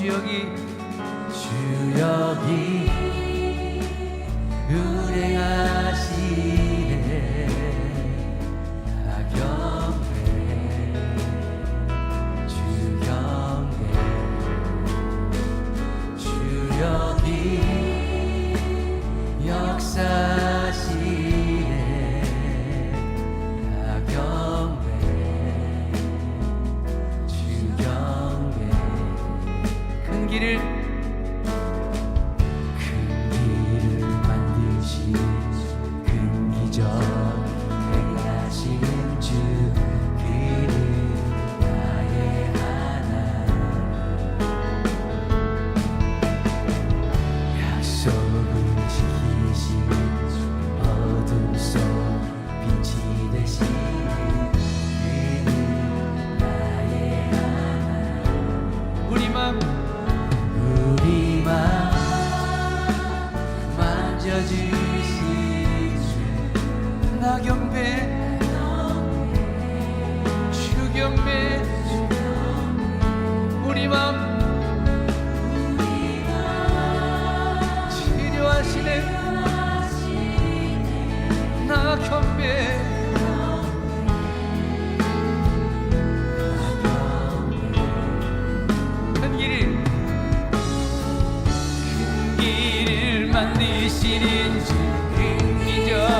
주여기 주여기. 신인지 인정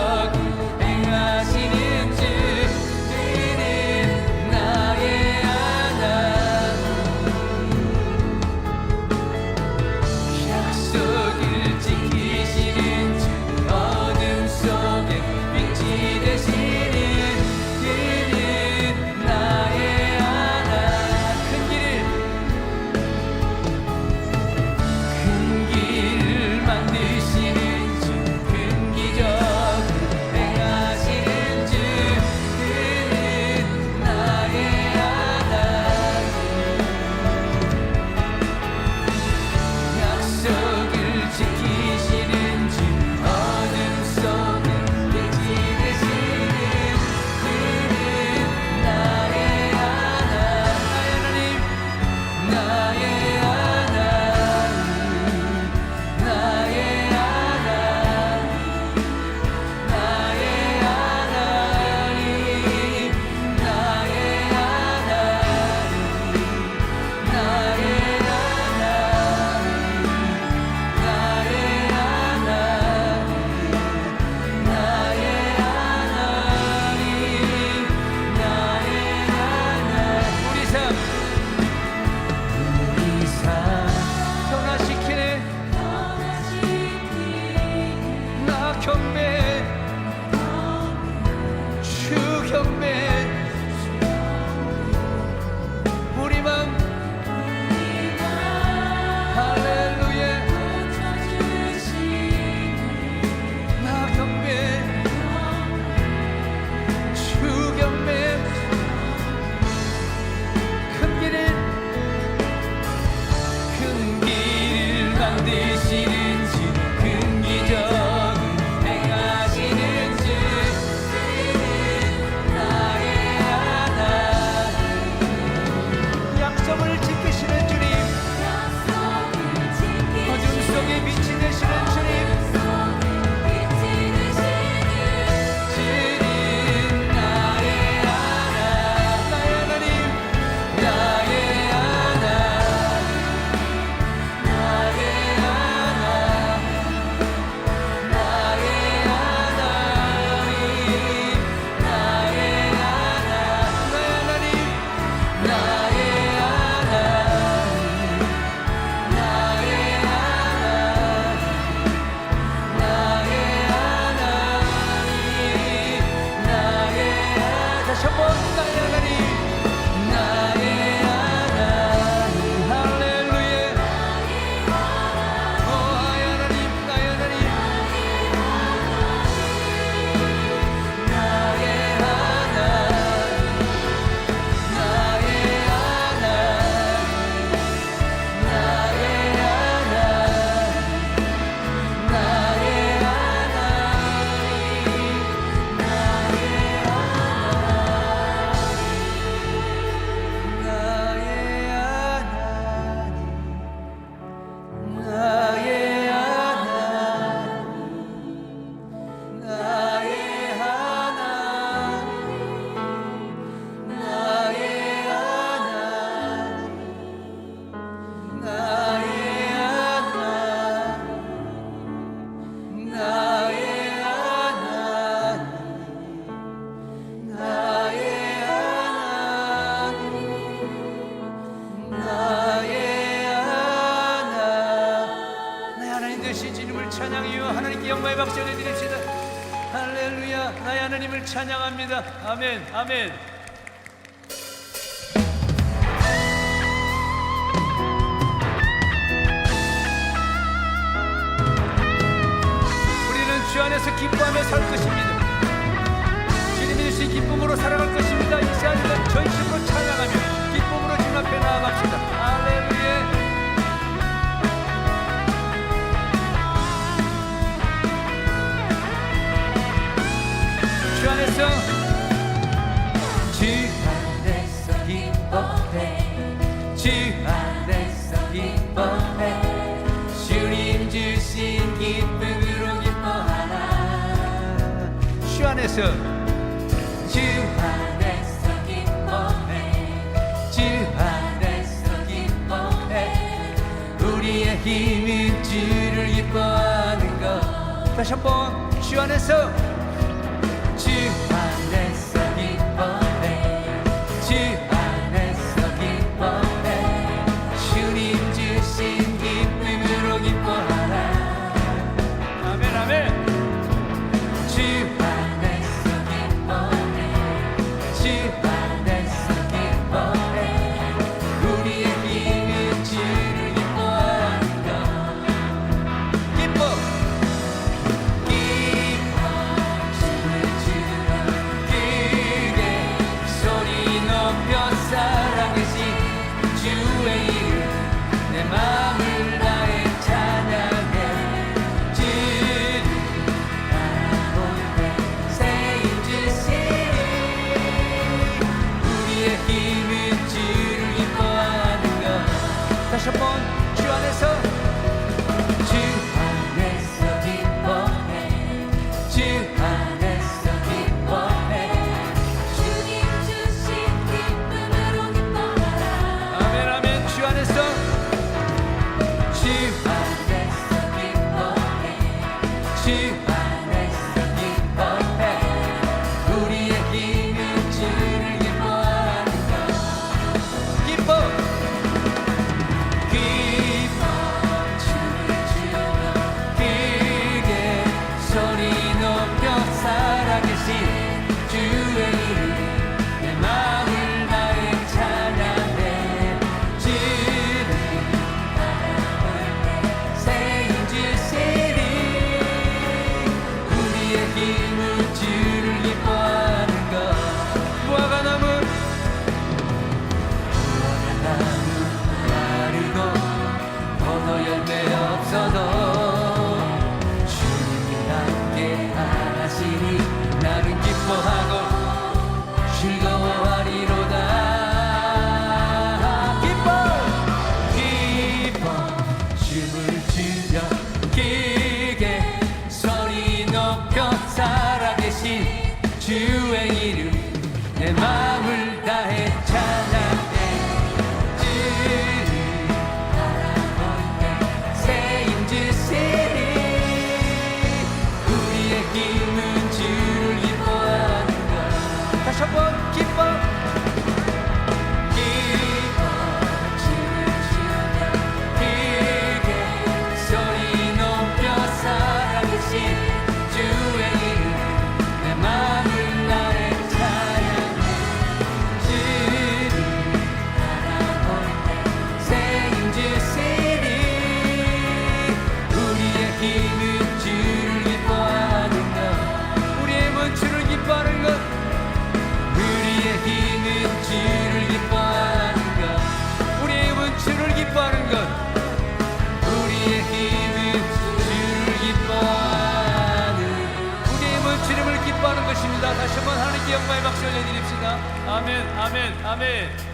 되신 주님을 찬양해요 하나님께 영광의 박수 올려드립시다. 할렐루야. 나의 하나님을 찬양합니다. 아멘. 아멘. 우리는 주 안에서 기뻐하며 살 것입니다. 주님이 주신 기쁨으로 살아갈 것입니다. 이 시간을 전심으로 찬양하며 기쁨으로 주님 앞에 나아갑시다. 안에서 주 안에서 기뻐해. 주 안에서 기뻐해. 우리의 힘이 주를 기뻐하는 것. 다시 한번 주 안에서 you leave. you 다시 한번 하나님께 영광의 박수 올려드립시다. 아멘, 아멘, 아멘.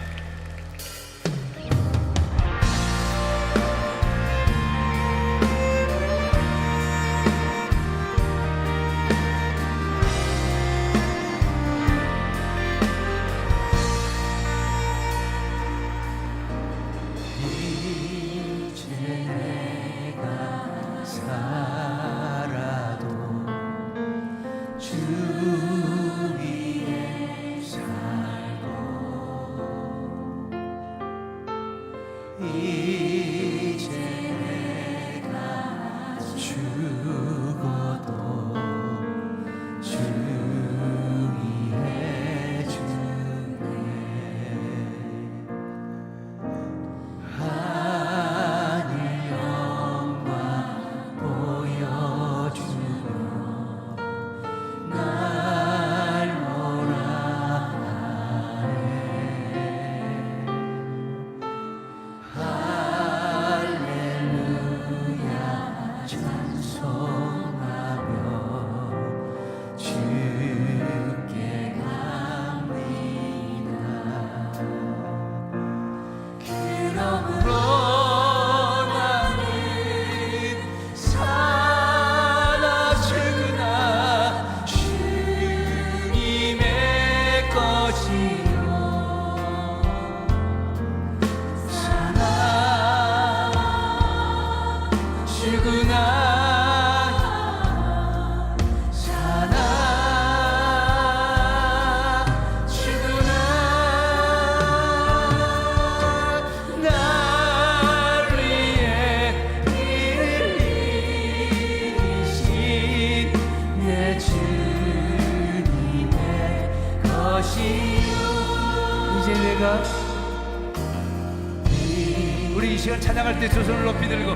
찬양할 때 두 손을 높이 들고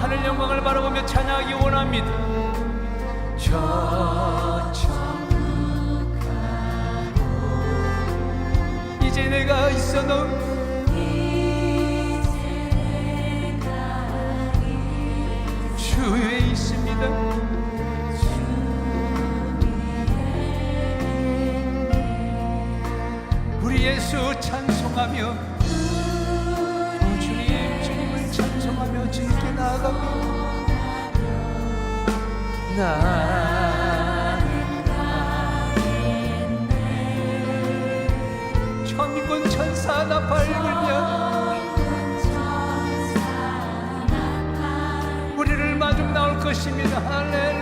하늘 영광을 바라보며 찬양하기 원합니다. 저 이제 내가 있어 넌 주에 있습니다. 우리 예수 찬송하며 나는 가겠네 천군 천사 나 밝으면 우리를 마중 나올 것입니다. 할렐루야.